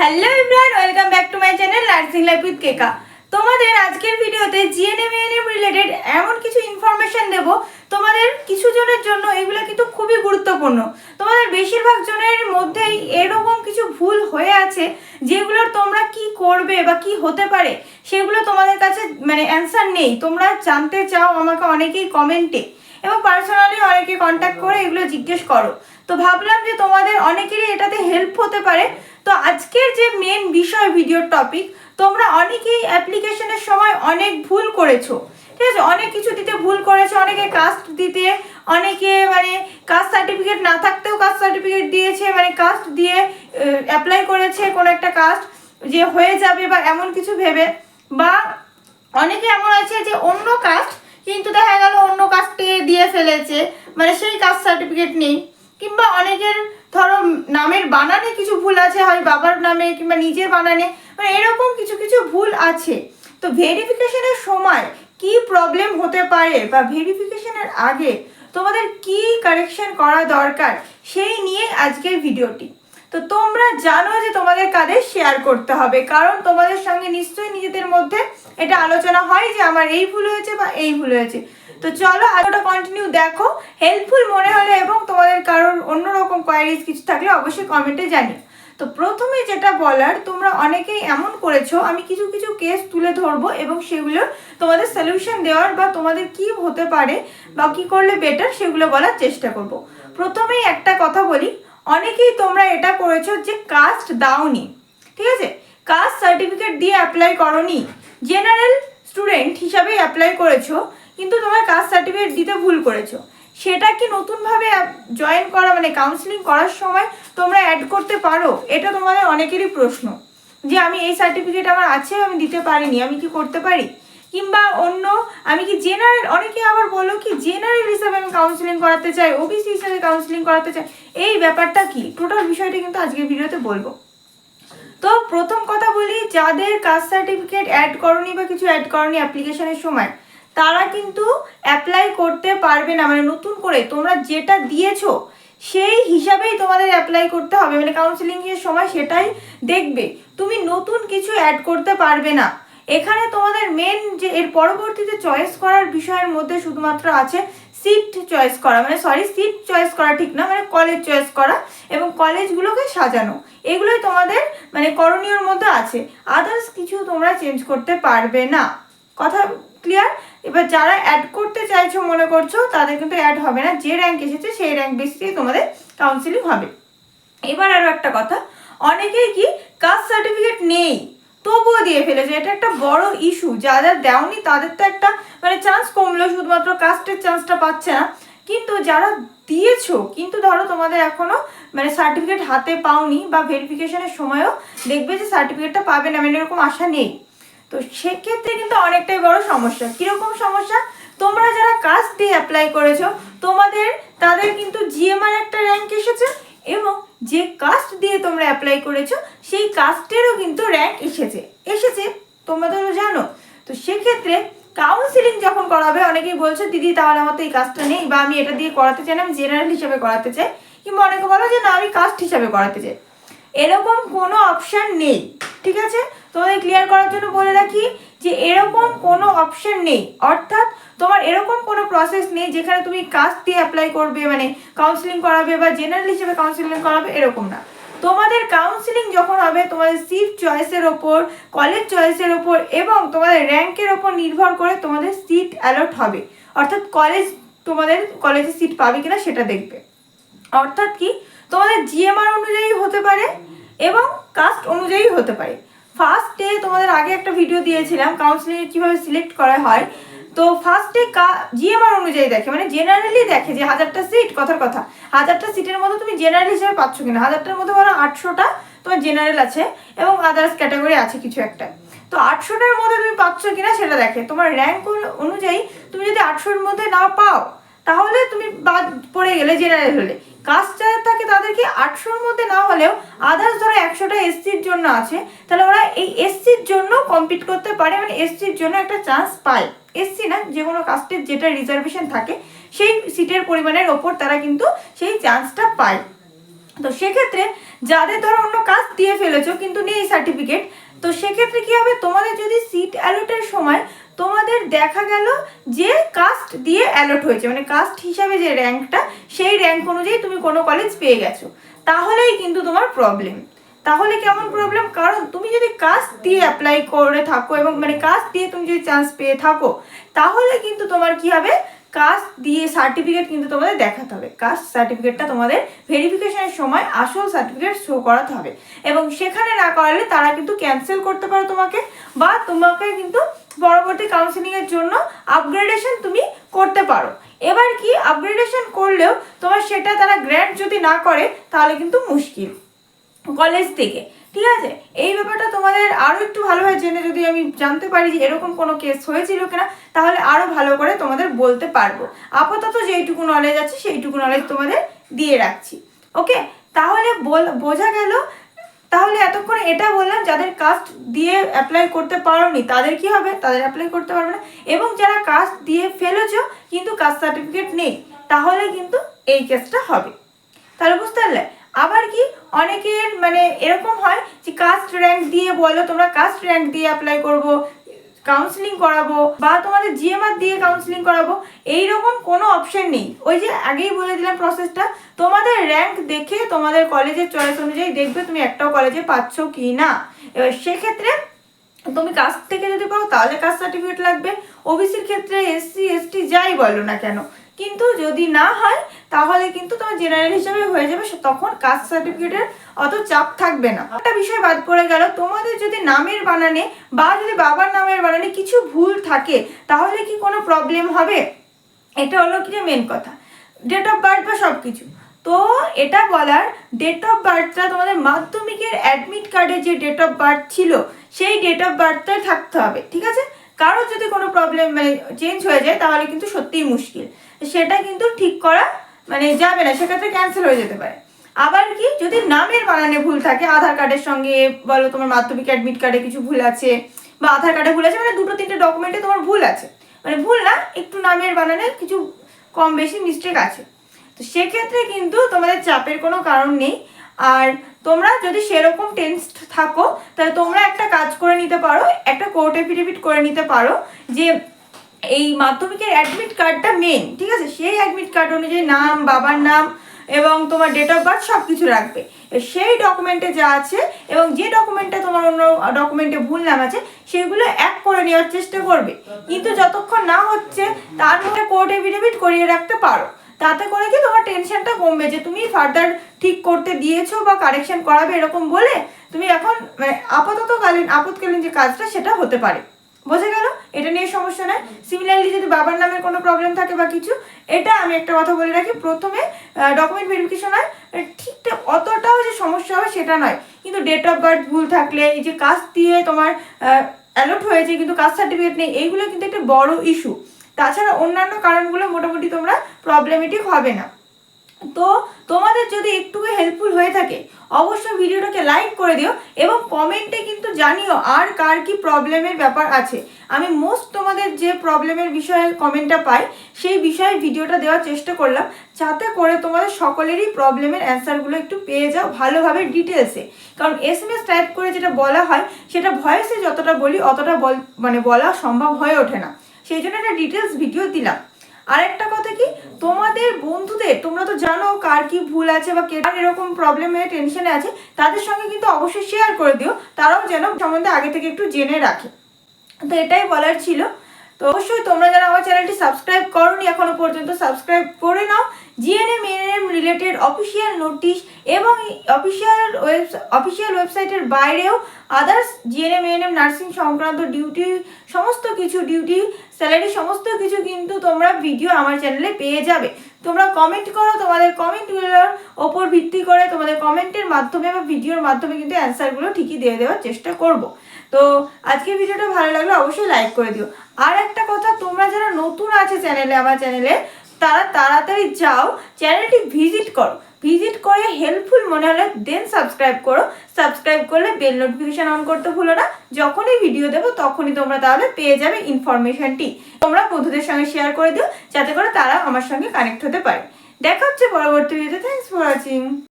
Hello everyone welcome back to my channel nursing life with Keka তোমাদের আজকের ভিডিওতে GNM ANM related এমন কিছু ইনফরমেশন দেব। তোমাদের কিছু জনের জন্য এগুলো কিন্তু খুবই গুরুত্বপূর্ণ। তোমাদের বেশিরভাগ জনের মধ্যেই এরকম কিছু ভুল হয়ে আছে, যেগুলোর তোমরা কি করবে বা কি হতে পারে, সেগুলো তোমাদের কাছে মানে অ্যান্সার নেই। তোমরা জানতে চাও আমাকে অনেকেই কমেন্টে এবং পার্সোনালি অনেকে কন্ট্যাক্ট করে এগুলো জিজ্ঞেস করো। তো ভাবলাম যে তোমাদের অনেকেরই এটাতে হেল্প হতে পারে। তো আজকের যে মেন বিষয় ভিডিওর টপিক তোমরা অনেকেই অ্যাপ্লিকেশনের সময় অনেক ভুল করেছ। ঠিক আছে? অনেক কিছু দিতে ভুল করেছ, অনেকে কাস্ট দিতে, অনেকে মানে কাস্ট সার্টিফিকেট না থাকতেও কাস্ট সার্টিফিকেট দিয়েছে মানে কাস্ট দিয়ে অ্যাপ্লাই করেছে কোনো একটা কাস্ট যে হয়ে যাবে বা এমন কিছু ভেবে। বা অনেকে এমন আছে যে অন্য কাস্ট কিন্তু দেখা গেল অন্য কাস্টে দিয়ে ফেলেছে মানে সেই কাস্ট সার্টিফিকেট নেই। কিংবা অনেকের ধরো নামের বানানে কিছু ভুল আছে, হয় বাবার নামে কিংবা নিজের বানানে মানে এরকম কিছু কিছু ভুল আছে। তো ভেরিফিকেশনের সময় কি প্রবলেম হতে পারে বা ভেরিফিকেশনের আগে তোমাদের কি কারেকশন করা দরকার, সেই নিয়ে আজকের ভিডিওটি। তো তোমরা জানো যে তোমাদের কাদের শেয়ার করতে হবে, কারণ তোমাদের সঙ্গে নিশ্চয়ই নিজেদের মধ্যে এটা আলোচনা হয় যে আমার এই ভুল হয়েছে বা এই ভুল হয়েছে। তো চলো আলোটা কন্টিনিউ দেখো। হেল্পফুল মনে হলে এবং তোমাদের কারোর অন্যরকম কোয়ারিজ কিছু থাকলে অবশ্যই কমেন্টে জানিও। তো প্রথমে যেটা বলার, তোমরা অনেকেই এমন করেছ, আমি কিছু কিছু কেস তুলে ধরবো এবং সেগুলোর তোমাদের সলিউশন দেওয়ার বা তোমাদের কি হতে পারে বা কি করলে বেটার সেগুলো বলার চেষ্টা করব। প্রথমেই একটা কথা বলি, অনেকেই তোমরা এটা করেছ যে কাস্ট দাওনি, ঠিক আছে? কাস্ট সার্টিফিকেট দিয়ে অ্যাপ্লাই করনি। জেনারেল স্টুডেন্ট হিসাবে অ্যাপ্লাই করেছ কিন্তু তোমার কাস্ট সার্টিফিকেট দিতে ভুল করেছ। সেটা কি নতুনভাবে জয়েন করা মানে কাউন্সিলিং করার সময় তোমরা অ্যাড করতে পারো? এটা তোমাদের অনেকেরই প্রশ্ন। যে আমি এই সার্টিফিকেট আমার আছে, আমি দিতে পারিনি, আমি কি করতে পারি? কিংবা অন্য, আমি কি জেনারেল অনেকে আবার বলো কি জেনারেল হিসাবে আমি কাউন্সিলিং করাতে চাই ওবিসি হিসাবে কাউন্সিলিং করাতে চাই, এই ব্যাপারটা কি? টোটাল বিষয়টা কিন্তু আজকের ভিডিওতে বলব। তো প্রথম কথা বলি, যাদের কাস্ট সার্টিফিকেট অ্যাড করনি বা কিছু অ্যাড করনি অ্যাপ্লিকেশনের সময় তারা কিন্তু অ্যাপ্লাই করতে পারবে না মানে নতুন করে তোমরা যেটা দিয়েছ, সেই হিসাবেই তোমাদের অ্যাপ্লাই করতে হবে মানে কাউন্সিলিং এর সময় সেটাই দেখবে। তুমি নতুন কিছু অ্যাড করতে পারবে না। এখানে তোমাদের মেন যে, এর পরবর্তীতে চয়েস করার বিষয়ের মধ্যে শুধুমাত্র আছে সিট চয়েস করা মানে সরি সিট চয়েস করা ঠিক না মানে কলেজ চয়েস করা এবং কলেজগুলোকে সাজানো। এগুলোই তোমাদের মানে করণীয়র মধ্যে আছে। আদার্স কিছু তোমরা চেঞ্জ করতে পারবে না। কথা ক্লিয়ার এবার যারা অ্যাড করতে চাইছো, মনে করছ, তাদের কিন্তু অ্যাড হবে না। যে র্যাঙ্ক এসেছে, সেই র্যাঙ্ক বেসিসে তোমাদের কাউন্সিলিং হবে। এবার আরও একটা কথা। অনেকেই কি কাস্ট সার্টিফিকেট নেই, তবুও দিয়ে ফেলেছে। এটা একটা বড় ইস্যু যাদের দেওনি, তাদের তো একটা মানে চান্স কমলো, শুধুমাত্র কাস্টের চান্সটা পাচ্ছে না। কিন্তু যারা দিয়েছ, কিন্তু ধরো তোমাদের এখনও মানে সার্টিফিকেট হাতে পাওনি বা ভেরিফিকেশনের সময়ও দেখবে যে সার্টিফিকেটটা পাবে না মানে এরকম আশা নেই। তো সেক্ষেত্রে কিন্তু অনেকটাই বড় সমস্যা। কীরকম সমস্যা? তোমরা যারা কাস্ট দিয়ে অ্যাপ্লাই করেছ, তোমাদের, তাদের কিন্তু জিএমআর একটা র্যাঙ্ক এসেছে এবং যে কাস্ট দিয়ে তোমরা অ্যাপ্লাই করেছ, সেই কাস্টেরও কিন্তু র্যাঙ্ক এসেছে। এসেছে তোমরা তো জানো। তো সেক্ষেত্রে কাউন্সিলিং যখন করাবে, অনেকেই বলছে, দিদি, তাহলে আমার তো এই কাজটা নেই বা আমি এটা দিয়ে করাতে চাই না, আমি জেনারেল হিসাবে করাতে চাই। কিংবা অনেকে বলো যে, না, আমি কাস্ট হিসাবে করাতে চাই। এরকম কোনো অপশান নেই, ঠিক আছে? তোমাদের ক্লিয়ার করার জন্য বলে রাখি যে এরকম কোনো অপশন নেই। অর্থাৎ তোমার এরকম কোনো প্রসেস নেই যেখানে তুমি কাস্ট দিয়ে অ্যাপ্লাই করবে মানে কাউন্সিলিং করাবে বা জেনারেল হিসেবে কাউন্সিলিং করাবে, এরকম না। তোমাদের কাউন্সিলিং যখন হবে, তোমাদের সিট চয়েসের ওপর কলেজ চয়েসের ওপর এবং তোমাদের র্যাঙ্কের ওপর নির্ভর করে তোমাদের সিট অ্যালট হবে। অর্থাৎ কলেজ তোমাদের কলেজে সিট পাবে কিনা সেটা দেখবে। অর্থাৎ কি? তোমাদের জিএমআর অনুযায়ী হতে পারে এবং কাস্ট অনুযায়ী হতে পারে। ফার্স্টে তোমাদের আগে একটা ভিডিও দিয়েছিলাম কাউন্সিলিং কীভাবে সিলেক্ট করা হয়। তো ফার্স্টে জিএমআর অনুযায়ী দেখে মানে জেনারেলি দেখে যে হাজারটা সিট কথার কথা। হাজারটা সিটের মধ্যে তুমি জেনারেল হিসেবে পাচ্ছ কিনা? হাজারটার মধ্যে বলো আটশোটা তোমার জেনারেল আছে এবং আদার্স ক্যাটাগরি আছে কিছু একটা। তো আটশোটার মধ্যে তুমি পাচ্ছ কিনা সেটা দেখে। তোমার র্যাঙ্ক অনুযায়ী তুমি যদি আটশোর মধ্যে না পাও, তাহলে তুমি বাদ পড়ে গেলে জেনারেল হলে। কাস্ট যারা থাকে তাদেরকে আটশোর মধ্যে না হলেও আদার্স একশোটা এসসির জন্য আছে, তাহলে ওরা এই এসসির জন্য কম্পিট করতে পারে এসসির জন্য একটা চান্স পায়। এসসি না, যে কোনো কাস্টের যেটা রিজার্ভেশন থাকে, সেই সিটের পরিমাণের ওপর তারা কিন্তু সেই চান্সটা পায়। তো সেক্ষেত্রে যাদের ধরো অন্য কাজ দিয়ে ফেলেছো, কিন্তু নেই সার্টিফিকেট তো সেক্ষেত্রে কি হবে? তোমাদের যদি সিট অ্যালটের সময় তোমাদের দেখা গেল যে কাস্ট দিয়ে অ্যালট হয়েছে মানে কাস্ট হিসাবে যে র্যাঙ্কটা সেই র্যাঙ্ক অনুযায়ী তুমি কোনো কলেজ পেয়ে গেছো। তাহলেই কিন্তু তোমার প্রবলেম তাহলে কেমন প্রবলেম কারণ তুমি যদি কাস্ট দিয়ে অ্যাপ্লাই করে থাকো এবং মানে কাস্ট দিয়ে তুমি যদি চান্স পেয়ে থাকো, তাহলে কিন্তু তোমার কি হবে? কাস্ট দিয়ে সার্টিফিকেট কিন্তু তোমাদের দেখাতে হবে। কাস্ট সার্টিফিকেটটা তোমাদের ভেরিফিকেশনের সময় আসল সার্টিফিকেট শো করাতে হবে। এবং সেখানে না করালে তারা কিন্তু ক্যান্সেল করতে পারে তোমাকে বা তোমাকে কিন্তু পরবর্তী কাউন্সিলিংয়ের জন্য আপগ্রেডেশন তুমি করতে পারো। এবার কি? আপগ্রেডেশন করলেও তোমার সেটা তারা গ্র্যান্ট যদি না করে, তাহলে কিন্তু মুশকিল। কলেজ থেকে। ঠিক আছে? এই ব্যাপারটা তোমাদের আরও একটু ভালোভাবে জেনে যদি আমি জানতে পারি যে এরকম কোনো কেস হয়েছিল কিনা, তাহলে আরও ভালো করে তোমাদের বলতে পারব। আপাতত যেইটুকু নলেজ আছে, সেইটুকু নলেজ তোমাদের দিয়ে রাখছি। ওকে? তাহলে বল, বোঝা গেল, তাহলে এতক্ষণ এটা বললাম, যাদের কাস্ট দিয়ে অ্যাপ্লাই করতে পারোনি, তাদের কি হবে? তাদের অ্যাপ্লাই করতে পারবে না। এবং যারা কাস্ট দিয়ে ফেলেছো, কিন্তু কাস্ট সার্টিফিকেট নেই, তাহলে কিন্তু এই কেসটা হবে। তাহলে বুঝতে পারলে? আবার কি অনেকের মানে এরকম হয় যে কাস্ট র্যাঙ্ক দিয়ে বলো, তোমরা কাস্ট র্যাঙ্ক দিয়ে অ্যাপ্লাই করব কাউন্সিলিং করাবো বা তোমাদের জিএমআর দিয়ে কাউন্সিলিং করাবো, এইরকম কোনো অপশন নেই। ওই যে আগেই বলে দিলাম প্রসেসটা তোমাদের র্যাঙ্ক দেখে তোমাদের কলেজের চয়েস অনুযায়ী দেখবে তুমি একটাও কলেজে পাচ্ছ কি না। এবার সেক্ষেত্রে তুমি কাস্ট থেকে যদি পাও তাহলে কাস্ট সার্টিফিকেট লাগবে। ওবিসির ক্ষেত্রে এসসি এসটি যাই বলো না কেন কিন্তু যদি না হয়, তাহলে কিন্তু তোমার জেনারেল হিসাবে হয়ে যাবে তখন কাস্ট সার্টিফিকেটের অত চাপ থাকবে না। একটা বিষয় বাদ পড়ে গেল, তোমাদের যদি নামের বানানে বা যদি বাবার নামের বানানে কিছু ভুল থাকে, তাহলে কি কোনো প্রবলেম হবে? এটা হলো কি মেন কথা। ডেট অফ বার্থ বা সব কিছু তো এটা বলার ডেট অফ বার্থটা তোমাদের মাধ্যমিকের অ্যাডমিট কার্ডে যে ডেট অফ বার্থ ছিল, সেই ডেট অফ বার্থটাই থাকতে হবে, ঠিক আছে? কারও যদি কোনো প্রবলেম মানে চেঞ্জ হয়ে যায়, তাহলে কিন্তু সত্যিই মুশকিল। সেটা কিন্তু ঠিক করা মানে যাবে না, সেক্ষেত্রে ক্যান্সেল হয়ে যেতে পারে। আবার কি, যদি নামের বানানে ভুল থাকে, আধার কার্ডের সঙ্গে, বলো তোমার মাধ্যমিক অ্যাডমিট কার্ডে কিছু ভুল আছে, বা আধার কার্ডে ভুল আছে মানে দুটো, তিনটে ডকুমেন্টে তোমার ভুল আছে। মানে ভুল না, একটু নামের বানানে কিছু কম বেশি মিস্টেক আছে। তো সেক্ষেত্রে কিন্তু তোমাদের চাপের কোনো কারণ নেই। আর তোমরা যদি সেরকম টেন্সড থাকো, তাহলে তোমরা একটা কাজ করে নিতে পারো, একটা কোর্ট এফিডেভিট করে নিতে পারো, যে এই মাধ্যমিকের অ্যাডমিট কার্ডটা মেন ঠিক আছে? সেই অ্যাডমিট কার্ড অনুযায়ী নাম, বাবার নাম এবং তোমার ডেট অফ বার্থ সব কিছু রাখবে সেই ডকুমেন্টে যা আছে এবং যে ডকুমেন্টে তোমার অন্য ডকুমেন্টে ভুল নাম আছে, সেগুলো এক করে নেওয়ার চেষ্টা করবে। কিন্তু যতক্ষণ না হচ্ছে, তার মধ্যে কোর্ট এফিডেভিট করিয়ে রাখতে পারো। তাতে করে কি তোমার টেনশনটা কমবে যে তুমি ফার্দার ঠিক করতে দিয়েছ বা কারেকশন করাবে এরকম বলে তুমি এখন মানে আপাততকালীন, আপতকালীন যে কাজটা সেটা হতে পারে। বোঝা গেল? এটা নিয়ে সমস্যা নয় সিমিলারলি যদি বাবার নামের কোনো প্রবলেম থাকে বা কিছু, এটা আমি একটা কথা বলে রাখি। প্রথমে ডকুমেন্ট ভেরিফিকেশন হয়। ঠিকঠাক অতটাও যে সমস্যা হবে সেটা নয়। কিন্তু ডেট অফ বার্থ ভুল থাকলে, এই যে কাজ দিয়ে তোমার অ্যালট হয়েছে, কিন্তু কাস্ট সার্টিফিকেট নেই, এইগুলো কিন্তু একটা বড় ইস্যু তাছাড়া অন্যান্য কারণগুলো মোটামুটি তোমরা প্রবলেমেটিক হবে না। তো তোমাদের যদি একটু হেল্পফুল হয়ে থাকে, অবশ্যই ভিডিওটাকে লাইক করে দিও এবং কমেন্টে কিন্তু জানিও আর কার কি প্রবলেমের ব্যাপার আছে। আমি মোস্ট তোমাদের যে প্রবলেমের বিষয়ে কমেন্টটা পাই, সেই বিষয়ে ভিডিওটা দেওয়ার চেষ্টা করলাম, যাতে করে তোমাদের সকলেরই প্রবলেমের অ্যান্সারগুলো একটু পেয়ে যাও ভালোভাবে ডিটেলসে কারণ এস এম এস টাইপ করে যেটা বলা হয়, সেটা ভয়েসে যতটা বলি, অতটা বল মানে বলা সম্ভব হয়ে ওঠে না। সেই জন্য একটা ডিটেলস ভিডিও দিলাম। আরেকটা কথা কি? তোমাদের বন্ধুদের, তোমরা তো জানো কার কি ভুল আছে বা কেটার এরকম প্রবলেমে টেনশনে আছে, তাদের সঙ্গে কিন্তু অবশ্যই শেয়ার করে দিও। তারাও যেন সম্বন্ধে আগে থেকে একটু জেনে রাখে। তো এটাই বলার ছিল। তো অবশ্যই তোমরা যারা আমার চ্যানেলটি সাবস্ক্রাইব করোনি এখনও পর্যন্ত সাবস্ক্রাইব করে নাও। GNM ANM related official notice এবং অফিসিয়াল ওয়েব, অফিসিয়াল ওয়েবসাইটের বাইরেও আদার্স জিএনএম এনএম নার্সিং সংক্রান্ত ডিউটি, সমস্ত কিছু ডিউটি, স্যালারি, সমস্ত কিছু কিন্তু তোমরা ভিডিও আমার চ্যানেলে পেয়ে যাবে। তোমরা কমেন্ট করো, তোমাদের কমেন্টগুলোর ওপর ভিত্তি করে তোমাদের কমেন্টের মাধ্যমে বা ভিডিওর মাধ্যমে কিন্তু অ্যান্সারগুলো ঠিকই দিয়ে দেওয়ার চেষ্টা করব। তো আজকের ভিডিওটা ভালো লাগলে অবশ্যই লাইক করে দিও। আর একটা কথা, তোমরা যারা নতুন আছে চ্যানেলে আমার চ্যানেলে তারা তাড়াতাড়ি যাও চ্যানেলটি ভিজিট করো। ভিজিট করে হেল্পফুল মনে হলে দেন সাবস্ক্রাইব করো। সাবস্ক্রাইব করলে বেল নোটিফিকেশান অন করতে ভুলো না। যখনই ভিডিও দেবো তখনই তোমরা তাহলে পেয়ে যাবে ইনফরমেশানটি তোমরা বন্ধুদের সঙ্গে শেয়ার করে দিও, যাতে করে তারা আমার সঙ্গে কানেক্ট হতে পারে। দেখা হচ্ছে পরবর্তী ভিডিওতে থ্যাংকস ফর ওয়াচিং